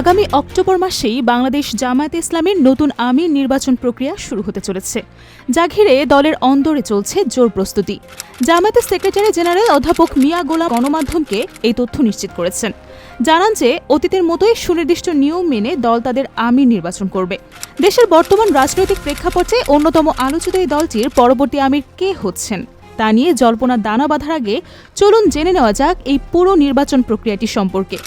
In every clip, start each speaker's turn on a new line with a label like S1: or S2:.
S1: আগামী অক্টোবর মাসেই বাংলাদেশ জামায়াতে ইসলামের নতুন আমির নির্বাচন প্রক্রিয়া শুরু হতে চলেছে। যা ঘিরে দলের অন্দরে চলছে জোর প্রস্তুতি। জামায়াতের সেক্রেটারি জেনারেল অধ্যাপক মিয়া গোলাম গণমাধ্যমকে এই তথ্য নিশ্চিত করেছেন। জানান যে, অতীতের মতোই সুনির্দিষ্ট নিয়ম মেনে দল তাদের আমির নির্বাচন করবে। দেশের বর্তমান রাজনৈতিক প্রেক্ষাপটে অন্যতম আলোচিত এই দলটির পরবর্তী আমির কে হচ্ছেন, তা নিয়ে জল্পনা দানা বাঁধার আগে চলুন জেনে নেওয়া যাক এই পুরো নির্বাচন প্রক্রিয়াটি সম্পর্কে।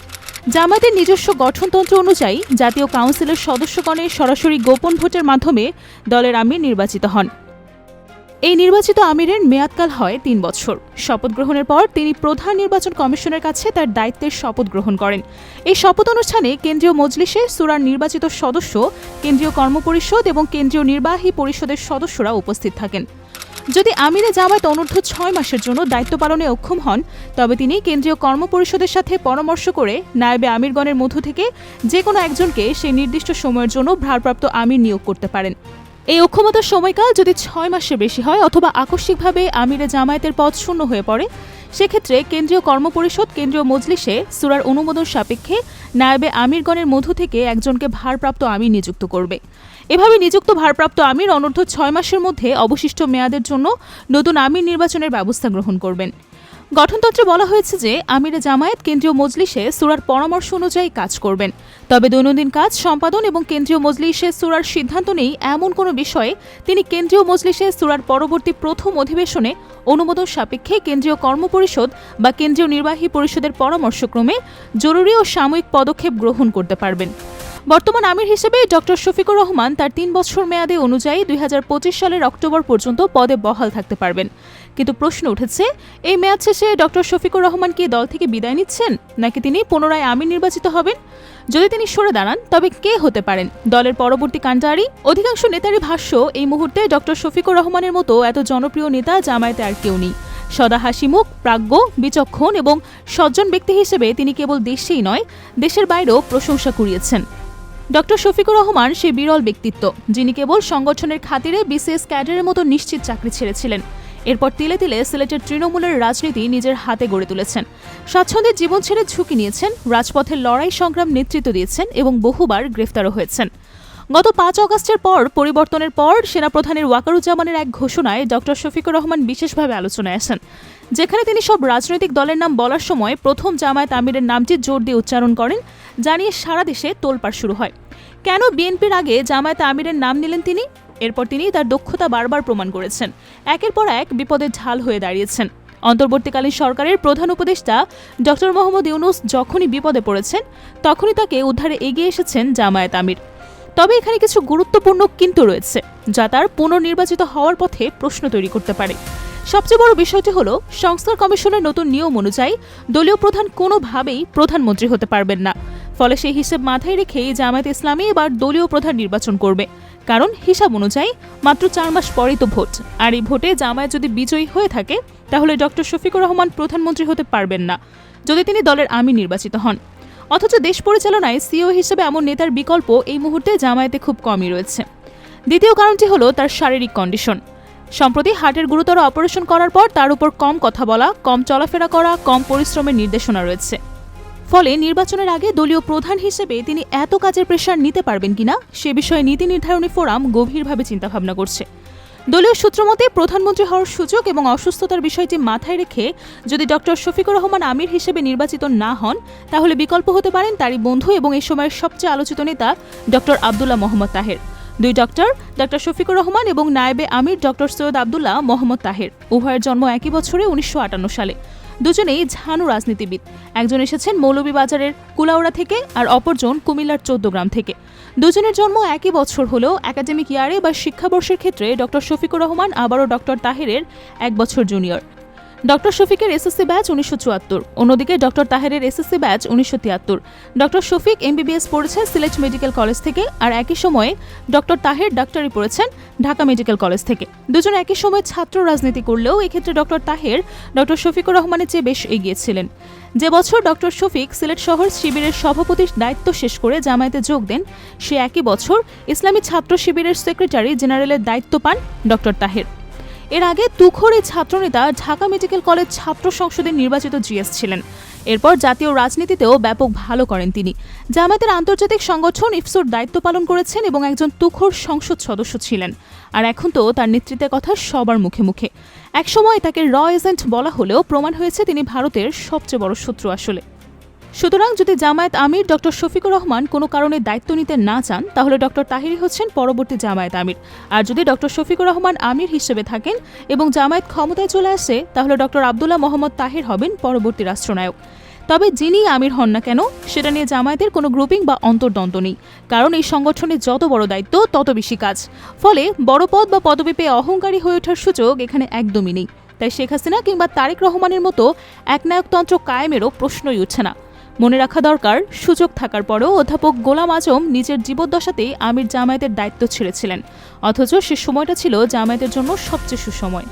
S1: জামায়াতের নিজস্ব গঠনতন্ত্র অনুযায়ী জাতীয় কাউন্সিলের সদস্যগণের সরাসরি গোপন ভোটের মাধ্যমে দলের আমির নির্বাচিত হন। এই নির্বাচিত আমিরের মেয়াদকাল হয় তিন বছর। শপথ গ্রহণের পর তিনি প্রধান নির্বাচন কমিশনের কাছে তার দায়িত্বের শপথ গ্রহণ করেন। এই শপথ অনুষ্ঠানে কেন্দ্রীয় মজলিসে সুরার নির্বাচিত সদস্য, কেন্দ্রীয় কর্মপরিষদ এবং কেন্দ্রীয় নির্বাহী পরিষদের সদস্যরা উপস্থিত থাকেন। যদি আমিরে জামায়াত অনূর্ধ্ব ছয় মাসের জন্য দায়িত্ব পালনে অক্ষম হন, তবে তিনি কেন্দ্রীয় কর্মপরিষদের সাথে পরামর্শ করে নায়েবে আমিরগণের মধ্য থেকে যে কোনো একজনকে সেই নির্দিষ্ট সময়ের জন্য ভারপ্রাপ্ত আমির নিয়োগ করতে পারেন। এই অক্ষমতার সময়কাল যদি ছয় মাসের বেশি হয় অথবা আকস্মিকভাবে আমিরে জামায়াতের পদ শূন্য হয়ে পড়ে, সেক্ষেত্রে কেন্দ্রীয় কর্মপরিষদ, কেন্দ্রীয় মজলিসে সুরার অনুমোদন সাপেক্ষে নায়েবে আমিরগণের মধ্য থেকে একজনকে ভারপ্রাপ্ত আমির নিযুক্ত করবে। এভাবে নিযুক্ত ভারপ্রাপ্ত আমির অনূর্ধ্ব ছয় মাসের মধ্যে অবশিষ্ট মেয়াদের জন্য নতুন আমির নির্বাচনের ব্যবস্থা গ্রহণ করবেন। গঠনতন্ত্রে বলা হয়েছে যে আমিরে জামায়াত কেন্দ্রীয় মজলিসে সুরার পরামর্শ অনুযায়ী কাজ করবেন। তবে দৈনন্দিন কাজ, সম্পাদন এবং কেন্দ্রীয় মজলিসে সুরার সিদ্ধান্ত নেই এমন কোনো বিষয়ে তিনি কেন্দ্রীয় মজলিসে সুরার পরবর্তী প্রথম অধিবেশনে অনুমোদন সাপেক্ষে কেন্দ্রীয় কর্মপরিষদ বা কেন্দ্রীয় নির্বাহী পরিষদের পরামর্শক্রমে জরুরি ও সাময়িক পদক্ষেপ গ্রহণ করতে পারবেন। বর্তমান আমির হিসেবে ডক্টর শফিকুর রহমান তার তিন বছর মেয়াদে অনুযায়ী দুই হাজার পঁচিশ সালের অক্টোবর পর্যন্ত পদে বহাল থাকতে পারবেন। কিন্তু প্রশ্ন উঠেছে, এই মেয়াদ শেষে ডক্টর শফিকুর রহমান কি দল থেকে বিদায় নিচ্ছেন, নাকি তিনি পুনরায় আমির নির্বাচিত হবেন? যদি তিনি সরে দাঁড়ান, তবে কে হতে পারেন? দলের পরবর্তী কাণ্ডারি? অধিকাংশ নেতারই ভাষ্য, এই মুহূর্তে ডক্টর শফিকুর রহমানের মতো এত জনপ্রিয় নেতা জামায়াতে আর কেউ নেই। সদা হাসিমুখ প্রাজ্ঞ, বিচক্ষণ এবং সজ্জন ব্যক্তি হিসেবে তিনি কেবল দেশেই নয়, দেশের বাইরেও প্রশংসা কুড়িয়েছেন। ডক্টর শফিকুর রহমান সে বিরল ব্যক্তিত্ব, যিনি কেবল সংগঠনের খাতিরে বিসিএস ক্যাডারের মতো নিশ্চিত চাকরি ছেড়েছিলেন। এরপর তিলে তিলে সিলেটের তৃণমূলের রাজনীতি নিজের হাতে গড়ে তুলেছেন। স্বাচ্ছন্দ্যের জীবন ছেড়ে ঝুঁকি নিয়েছেন রাজপথের লড়াই সংগ্রাম নেতৃত্ব দিয়েছেন এবং বহুবার গ্রেফতারও হয়েছেন। গত পাঁচ অগস্টের পর, পরিবর্তনের পর, সেনাপ্রধানের ওয়াকারুজ্জামানের এক ঘোষণায় ডক্টর শফিকুর রহমান বিশেষভাবে আলোচনায় আসেন। যেখানে তিনি সব রাজনৈতিক দলের নাম বলার সময় প্রথম জামায়াত আমিরের নামটি জোর দিয়ে উচ্চারণ করেন, জানিয়ে সারা দেশে তোলপাড় শুরু হয়। কেন বিএনপির আগে জামায়াত আমিরের নাম নিলেন তিনি? এরপর তিনি তার দক্ষতা বারবার প্রমাণ করেছেন। একের পর এক বিপদের ঢাল হয়ে দাঁড়িয়েছেন। অন্তর্বর্তীকালীন সরকারের প্রধান উপদেষ্টা ডক্টর মোহাম্মদ ইউনুস যখনই বিপদে পড়েছেন, তখনই তাকে উদ্ধারে এগিয়ে এসেছেন জামায়াত আমির। তবে এখানে কিছু গুরুত্বপূর্ণ কিন্তু রয়েছে, যা তার পুনর্নির্বাচিত হওয়ার পথে প্রশ্ন তৈরি করতে পারে। সবচেয়ে বড় বিষয়টি হল, সংস্কার কমিশনের নতুন নিয়ম অনুযায়ী দলীয় প্রধান কোনোভাবেই প্রধানমন্ত্রী হতে পারবেন না। ফলে সেই হিসেব মাথায় রেখেই জামায়াত ইসলামী এবার দলীয় প্রধান নির্বাচন করবে। কারণ হিসাব অনুযায়ী মাত্র চার মাস পরেই তো ভোট। আর এই ভোটে জামায়াত যদি বিজয়ী হয়ে থাকে, তাহলে ডক্টর শফিকুর রহমান প্রধানমন্ত্রী হতে পারবেন না, যদি তিনি দলের আমি নির্বাচিত হন। অথচ দেশ পরিচালনায় সিও হিসেবে এমন নেতার বিকল্প এই মুহূর্তে জামায়াতে খুব কমই রয়েছে। দ্বিতীয় কারণটি হলো তার শারীরিক কন্ডিশন সম্প্রতি হার্টের গুরুতর অপারেশন করার পর তার উপর কম কথা বলা, কম চলাফেরা করা, কম পরিশ্রমের নির্দেশনা রয়েছে। ফলে নির্বাচনের আগে দলীয় প্রধান হিসেবে তিনি এত কাজের প্রেশার নিতে পারবেন কিনা, সে বিষয়ে নীতি নির্ধারণী ফোরাম গভীরভাবে চিন্তাভাবনা করছে। দলীয় সূত্রমতে প্রধানমন্ত্রী হওয়ার সুযোগ এবং অসুস্থতার বিষয়টি মাথায় রেখে যদি ডক্টর শফিকুর রহমান আমির হিসেবে নির্বাচিত না হন, তাহলে বিকল্প হতে পারেন তারই বন্ধু এবং এ সময়ের সবচেয়ে আলোচিত নেতা ডক্টর আবদুল্লাহ মোহাম্মদ তাহের। দুই ডক্টর ডক্টর শফিকুর রহমান এবং নায়েবে আমির ডক্টর সৈয়দ আবদুল্লাহ মোহাম্মদ তাহের। উভয়ের জন্ম একই বছরে উনিশশো আটান্ন সালে। দুজনেই ঝানু রাজনীতিবিদ। একজন এসেছেন মৌলভীবাজারের কুলাউড়া থেকে আর অপরজন কুমিল্লার চৌদ্দগ্রাম থেকে। দুজনের জন্ম একই বছর হলেও একাডেমিক ইয়ারে বা শিক্ষাবর্ষের ক্ষেত্রে ডক্টর শফিকুর রহমান, আবারও ডক্টর তাহেরের এক বছর জুনিয়র ডক্টর শফিকের এসএসসি ব্যাচ উনিশশো চুয়াত্তর। অন্যদিকে ডক্টর তাহেরের এসএসসি ব্যাচ উনিশশো তিয়াত্তর। ডক্টর শফিক এমবিবিএস পড়েছেন সিলেট মেডিকেল কলেজ থেকে আর একই সময়ে ডক্টর তাহের ডাক্তারি পড়েছেন ঢাকা মেডিকেল কলেজ থেকে। দুজন একই সময় ছাত্র রাজনীতি করলেও এক্ষেত্রে ডক্টর তাহের, ডক্টর শফিকুর রহমানের চেয়ে বেশ এগিয়েছিলেন যে বছর ডক্টর শফিক সিলেট শহর শিবিরের সভাপতির দায়িত্ব শেষ করে জামায়াতে যোগ দেন, সে একই বছর ইসলামী ছাত্র শিবিরের সেক্রেটারি জেনারেলের দায়িত্ব পান ডক্টর তাহের। এর আগে তুখোর এই ছাত্রনেতা ঢাকা মেডিকেল কলেজ ছাত্র সংসদের নির্বাচিত জিএস ছিলেন। এরপর জাতীয় রাজনীতিতেও ব্যাপক ভালো করেন তিনি। জামায়াতের আন্তর্জাতিক সংগঠন ইফসুর দায়িত্ব পালন করেছেন এবং একজন তুখোর সংসদ সদস্য ছিলেন। আর এখন তো তার নেতৃত্বের কথা সবার মুখে মুখে। একসময় তাকে র এজেন্ট বলা হলেও প্রমাণ হয়েছে তিনি ভারতের সবচেয়ে বড় শত্রু আসলে। সুতরাং যদি জামায়াত আমির ডক্টর শফিকুর রহমান কোনো কারণে দায়িত্ব নিতে না চান, তাহলে ডক্টর তাহিরি হচ্ছেন পরবর্তী জামায়াত আমির। আর যদি ডক্টর শফিকুর রহমান আমির হিসেবে থাকেন এবং জামায়াত ক্ষমতায় চলে আসে, তাহলে ডক্টর আবদুল্লাহ মোহাম্মদ তাহির হবেন পরবর্তী রাষ্ট্রনায়ক। তবে যিনি আমির হন না কেন, সেটা নিয়ে জামায়াতের কোনো গ্রুপিং বা অন্তর্দ্বন্দ্ব নেই। কারণ এই সংগঠনের যত বড় দায়িত্ব, তত বেশি কাজ। ফলে বড় পদ বা পদবি পেয়ে অহংকারী হয়ে ওঠার সুযোগ এখানে একদমই নেই। তাই শেখ হাসিনা কিংবা তারেক রহমানের মতো একনায়কতন্ত্র কায়েমেরও প্রশ্নই উঠছে না। মনে রাখা দরকার, সুযোগ থাকার পরও অধ্যাপক গোলাম আজম নিজের জীবদ্দশাতেই আমির জামায়াতের দায়িত্ব ছেড়েছিলেন। অথচ সে সময়টা ছিল জামায়াতের জন্য সবচেয়ে সুসময়।